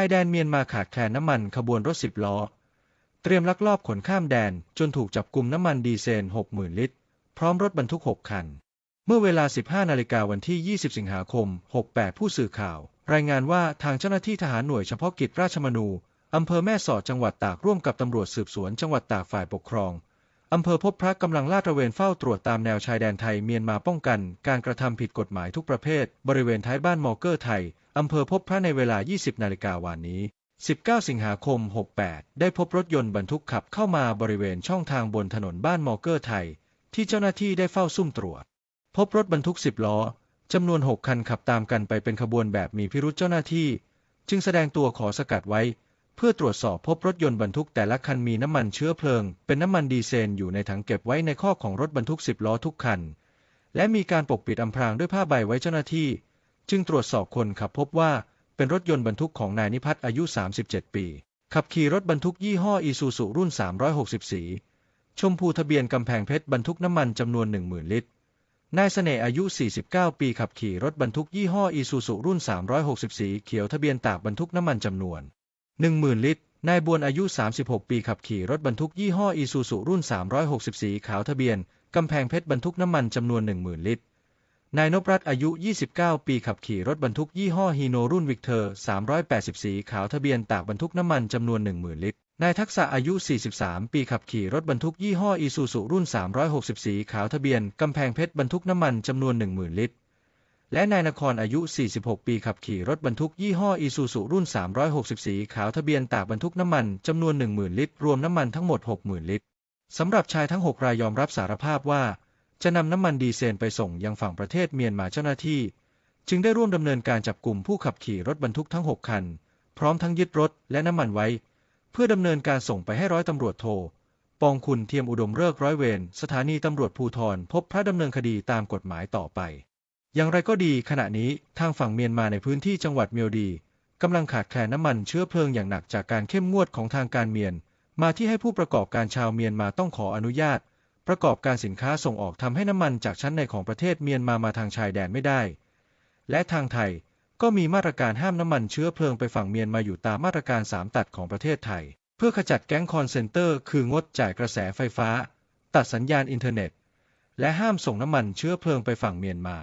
ายแดนเมียนมาขาดแคลนน้ำมันขบวนรถสิบล้อ เตรียมลักลอบขนข้ามแดนจนถูกจับกลุ่มน้ำมันดีเซล 60,000 ลิตร พร้อมรถบรรทุก 6 คัน เมื่อเวลา 15 นาฬิกาวันที่ 20 สิงหาคม 68 ผู้สื่อข่าว รายงานว่าทางเจ้าหน้าที่ทหารหน่วยเฉพาะกิจราชมนูอำเภอแม่สอดจังหวัดตากร่วมกับตำรวจสืบสวนจังหวัดตากฝ่ายปกครอง อำเภอพบพระกำลังลาดตระเวนเฝ้าตรวจตามแนวชายแดนไทยเมียนมาป้องกัน การกระทำผิดกฎหมายทุกประเภท บริเวณท้ายบ้านมอเกอร์ไทย อำเภอพบพระในเวลา 20 นาฬิกาวานนี้ 19 สิงหาคม 68 ได้พบรถยนต์บรรทุกขับเข้ามาบริเวณช่องทางบนถนนบ้านมอเกอร์ไทย ที่เจ้าหน้าที่ได้เฝ้าซุ่มตรวจ พบรถบรรทุก 10 ล้อจำนวน 6 คันขับตามกันไปเป็นขบวนแบบมีพิรุษเจ้าหน้าที่ จึงแสดงตัวขอสกัดไว้ เพื่อตรวจสอบพบรถยนต์บรรทุกแต่ละคันมีน้ำมันเชื้อเพลิง เป็นน้ำมันดีเซลอยู่ในถังเก็บไว้ในข้อของรถบรรทุก 10 ล้อทุกคัน และมีการปกปิดอำพรางด้วยผ้าใบไว้เจ้าหน้าที่ จึงตรวจสอบคนขับพบว่าเป็นรถยนต์บรรทุกของนายนิพัฒน์อายุ 37 ปี ขับขี่รถบรรทุกยี่ห้ออีซูซุรุ่น 360 สี ชมพูทะเบียนกำแพงเพชรบรรทุกน้ำมันจำนวน 10,000 ลิตร นายเสน่ห์อายุ 49 ปีขับขี่รถบรรทุกยี่ห้ออีซูซุรุ่น 360 สีเขียวทะเบียนตากบรรทุกน้ำมันจำนวน 10,000 ลิตร นายบวนอายุ 36 ปีขับขี่รถบรรทุกยี่ห้ออีซูซุรุ่น 360 สีขาวทะเบียน กำแพงเพชรบรรทุกน้ำมันจำนวน 10,000 ลิตร นายนพรัตน์อายุ 29 ปีขับขี่รถบรรทุกยี่ห้อฮีโนรุ่นวิกเตอร์ 380 สีขาวทะเบียนตากบรรทุกน้ำมันจำนวน 10,000 ลิตรนายทักษะอายุ 43 ปีขับขี่รถบรรทุกยี่ห้ออีซูซุรุ่น 360 สีขาวทะเบียน กำแพงเพชรบรรทุกน้ำมันจำนวน 10,000 ลิตร และนายนครอายุ 46 ปีขับขี่รถบรรทุกยี่ห้ออีซูซุรุ่น 360สีขาวทะเบียนตากบรรทุกน้ำมันจำนวน 10,000 ลิตร รวมน้ำมันทั้งหมด 60,000 ลิตรสำหรับชายทั้ง 6 รายยอมรับสารภาพว่า จะนำน้ำมันดีเซลไปส่งยังฝั่งประเทศเมียนมาเจ้าหน้าที่ จึงได้ร่วมดำเนินการจับกลุ่มผู้ขับขี่รถบรรทุกทั้ง 6 คัน พร้อมทั้งยึดรถและน้ำมันไว้ เพื่อดำเนินการส่งไปให้ร้อยตำรวจโทปองคุณเทียมอุดมเลิกร้อยเวรสถานีตำรวจภูธรพบพระดำเนินคดีตามกฎหมายต่อไป อย่างไรก็ดีขณะนี้ทางฝั่งเมียนมาในพื้นที่จังหวัดเมียวดีกำลังขาดแคลนน้ำมันเชื้อเพลิงอย่างหนักจากการเข้มงวดของทางการเมียน มาที่ให้ผู้ประกอบการชาวเมียนมาต้องขออนุญาต ประกอบการสินค้าส่งออกทำให้น้ำมันจากชั้นในของประเทศเมียนมามาทางชายแดนไม่ได้ และทางไทยก็มีมาตรการห้ามน้ำมันเชื้อเพลิงไปฝั่งเมียนมาอยู่ตามมาตรการ3ตัดของประเทศไทย เพื่อขจัดแก๊งคอนเซนเตอร์ คืองดจ่ายกระแสไฟฟ้า ตัดสัญญาณอินเทอร์เน็ต และห้ามส่งน้ำมันเชื้อเพลิงไปฝั่งเมียนมา